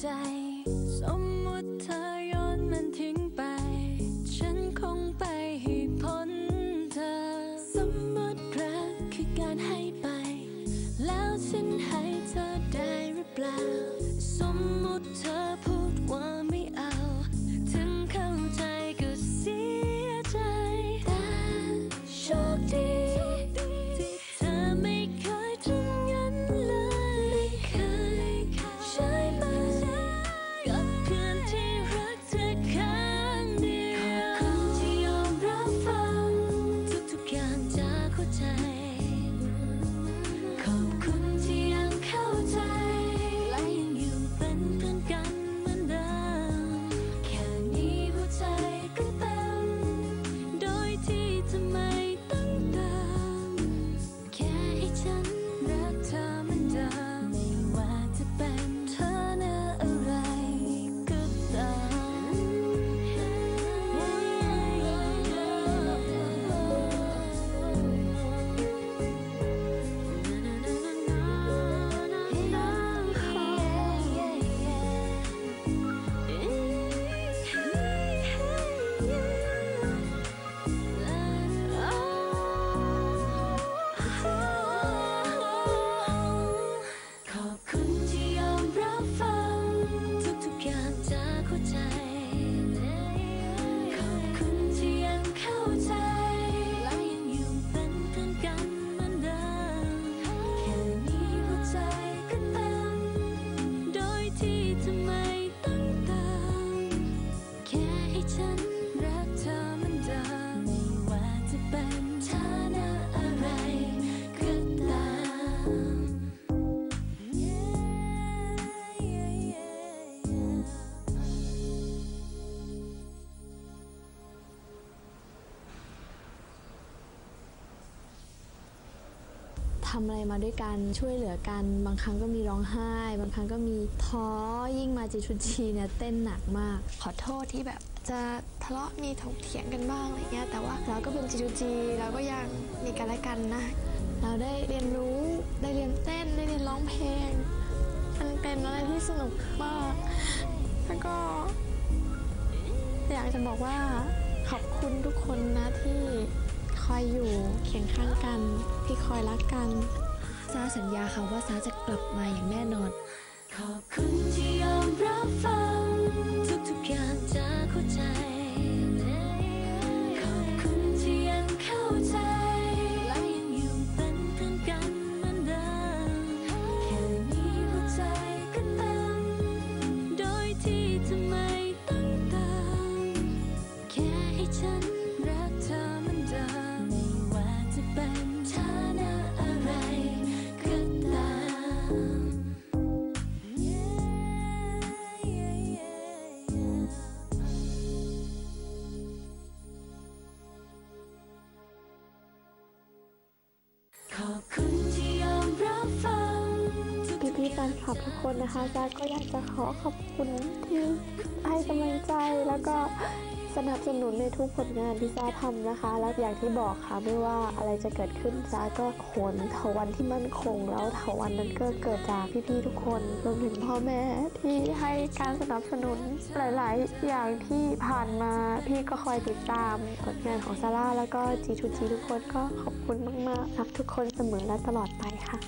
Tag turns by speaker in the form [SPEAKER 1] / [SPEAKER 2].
[SPEAKER 1] ใจ สมมติเธอโยนมันทิ้งไป ฉันคงไปให้พ้นเธอ สมมติรักคือการให้ไป แล้วฉันให้เธอได้หรือเปล่า สมมติเธอ ทำอะไรมาด้วยกัน
[SPEAKER 2] ช่วยเหลือกัน บางครั้งก็มีร้องไห้ บางครั้งก็มีท้อยิ่งมาจิชุจีเนี่ยเต้นหนักมาก
[SPEAKER 3] ขอโทษที่แบบจะทะเลาะมีถกเถียงกันบ้างอะไรเงี้ยแต่ว่าเราก็เป็นจีจูจีเราก็ยังมีกันและกันนะ เราได้เรียนรู้ได้เรียนเต้นได้เรียนร้องเพลงมันเป็นอะไรที่สนุกมาก แล้วก็ อยากจะบอกว่าขอบคุณทุกคนนะที่ คอยอยู่เคียงข้างกัน ที่คอยรักกัน
[SPEAKER 4] ซาสัญญาค่ะว่าซาจะกลับมาอย่างแน่นอน
[SPEAKER 1] ขอบคุณที่ยอมรับฟัง ทุกๆอย่างจากหัวใจ ขอบคุณที่ยอมรับฟัง
[SPEAKER 3] พี่พี่แฟนคลับทุกคนนะคะจ้าก็อยากจะขอขอบคุณที่ให้กำลังใจแล้วก็ สนับสนุนในทุกผลงานที่ซาทำนะคะ และอย่างที่บอกค่ะไม่ว่าอะไรจะเกิดขึ้นซาก็โหนเถาวันที่มั่นคง แล้วเถาวันนั้นก็เกิดจากพี่ๆทุกคนรวมถึงพ่อแม่ที่ให้การสนับสนุนหลาย ๆ อย่างที่ผ่านมาพี่ก็คอยติดตามผลงานของซาร่าแล้วก็จีทูจีทุกคนก็ขอบคุณมากๆรักทุกคนเสมอและตลอดไปค่ะ